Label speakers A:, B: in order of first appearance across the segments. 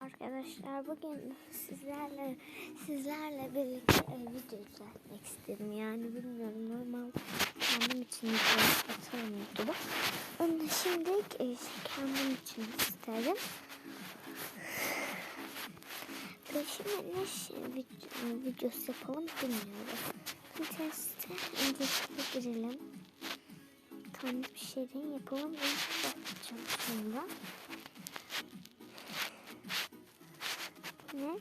A: Arkadaşlar bugün sizlerle sizlerle birlikte e, video izletmek istedim. Yani bilmiyorum normal kendim için atarım YouTube'a. Ama şimdi e, kendim için isterim. Ve şimdi ne video, videosu yapalım bilmiyorum. Pinterest'e öncelikle girelim. Tam bir şeyden yapalım. Ben yapacağım sonra. Ne?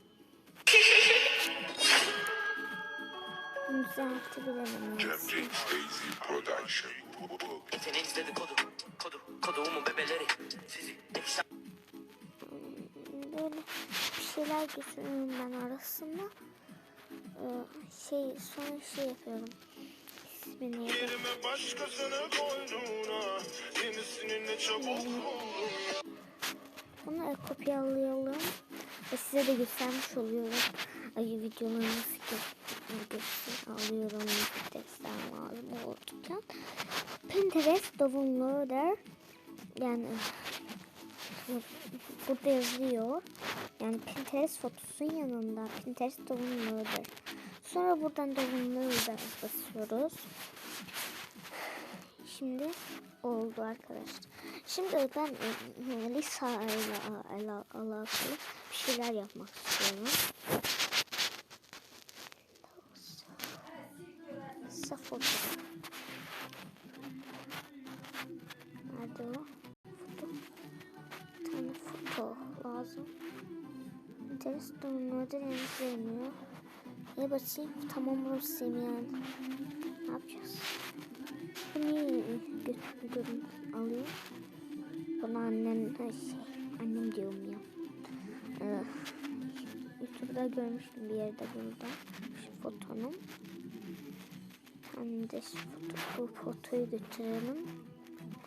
A: Düzeltebilirim.
B: Cem
A: aslında.
B: James Daisy Production.
C: Yeteneğiniz dedikodu, kodu, koduğumun bebeleri. Sizi
A: Böyle bir şeyler götürüyorum ben arasında. Ee, şey sonra şey yapıyorum.
D: Yerime başkasını koyduğuna Yenisini ne çabuk buldum
A: Bunu kopyalayalım. Ve size de göstermiş oluyorum. Ay videoları nasıl göster alıyorum. Pinterest'ten lazım olurken. Pinterest downloader. Yani burada yazıyor. Yani Pinterest fotosunun yanında Pinterest downloader. Sonra buradan downloader basıyoruz. Şimdi oldu arkadaşlar. Şimdi ben e, Lisa ile ala- alakalı bir şeyler yapmak istiyorum. Lisa foto. Nerede o? Foto. Bir tane foto lazım. Pinterest downloader yazılmıyor. Ne basayım? Tamam basayım yani. Ne yapacağız? Görmüştüm bir yerde burada. Şu fotonun. Hem de şu foto, bu fotoyu götürelim.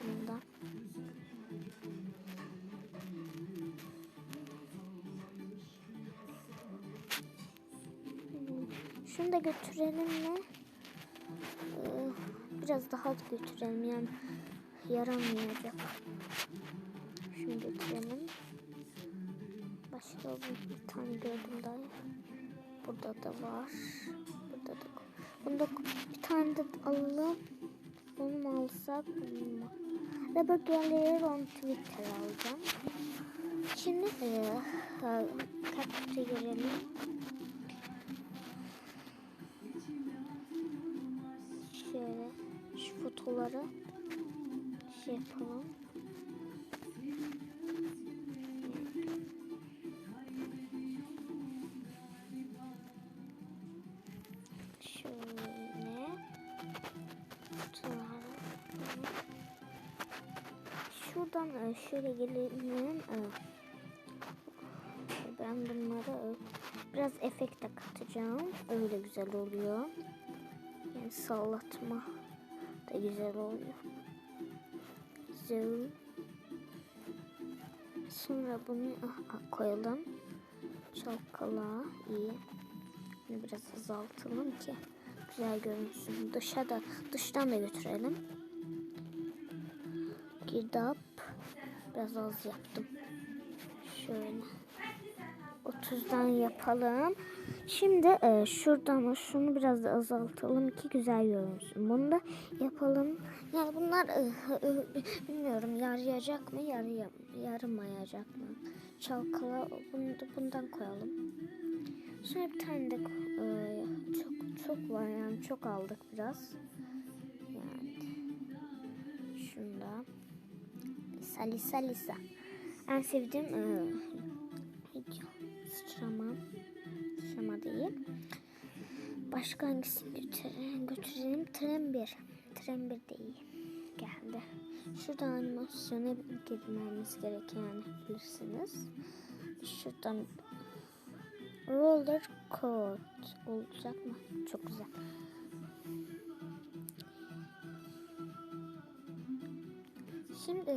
A: Bunda. Hmm, Şunu da götürelim mi? Ee, biraz daha götürelim yani yaramayacak. Şunu götürelim. Başka bir, tane gördüm daha. Burada da var. Burada da. Bunda bir tane de alalım. Bunu mu alsak? Bunu mu? Robert Gallery on Twitter alacağım. Şimdi e, kartı girelim. Şöyle şu fotoları şey yapalım. Şuradan e, şöyle gelelim. e, Ben bunları e, biraz efekt de katacağım. Öyle güzel oluyor. Yani sallatma da güzel oluyor. Zoom. Sonra bunu ah, ah, koyalım. Çalkala iyi. Bunu biraz azaltalım ki güzel görünsün. Dışa da dıştan da götürelim. Girdap. Biraz az yaptım. Şöyle. 30'dan yapalım. Şimdi e, şuradan şunu biraz da azaltalım ki güzel görünsün. Bunu da yapalım. Yani bunlar e, e, bilmiyorum yarayacak mı yaraya, yaramayacak mı? Çalkala bunu da bundan koyalım. Sonra bir tane de e, çok çok var yani çok aldık biraz. Yani şunda Lisa Lisa Lisa. En sevdiğim e, Değil. Başka hangisini götürelim? götürelim? Tren 1. Tren 1 değil. Geldi. Şurada animasyona girmemiz yani bilirsiniz. Şuradan roller coat olacak mı? Çok güzel. Şimdi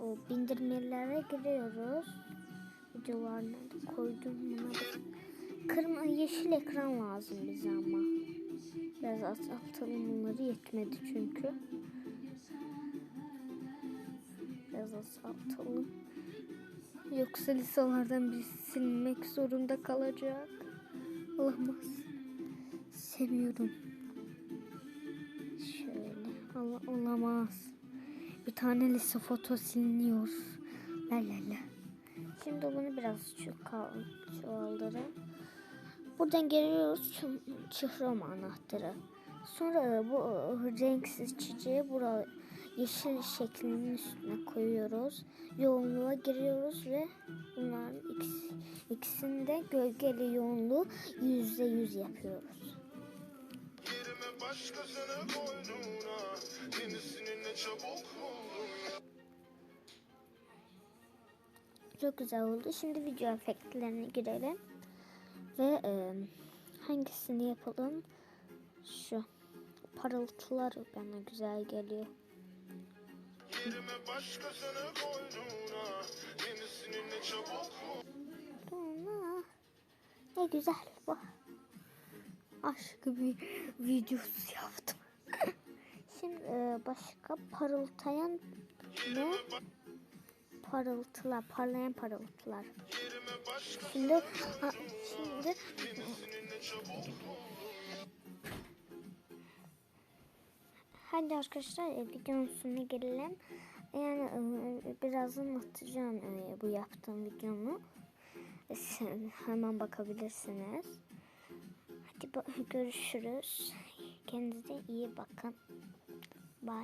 A: o bindirmelere giriyoruz. Videolarına da koydum buna Kırmızı yeşil ekran lazım bize ama. Biraz azaltalım bunları yetmedi çünkü. Biraz azaltalım. Yoksa lisalardan birisi silinmek zorunda kalacak. Olamaz. Seviyorum. Şöyle. Allah olamaz. Bir tane lise foto siliniyor. La la la. Şimdi bunu biraz çoğal, çoğaldırın. Buradan geliyoruz çı- çıhrama anahtarı. Sonra bu renksiz çiçeği buraya yeşil şeklinin üstüne koyuyoruz. Yoğunluğa giriyoruz ve bunların ikisi, ikisinde gölgeli yoğunluğu yüzde yüz yapıyoruz.
D: Ne çabuk
A: Çok güzel oldu. Şimdi video efektlerine girelim. Ve e, hangisini yapalım? Şu parıltılar bana güzel geliyor. Ama ne güzel bu. Aşk bir videosu yaptım. Şimdi e, başka parıltayan ne? Parıltılar, parlayan parıltılar. Şimdi ha, şimdi hadi arkadaşlar e, videonun sonuna gelelim. Yani e, birazdan atacağım e, bu yaptığım videomu. Sen hemen bakabilirsiniz. Hadi görüşürüz. Kendinize iyi bakın. Bye.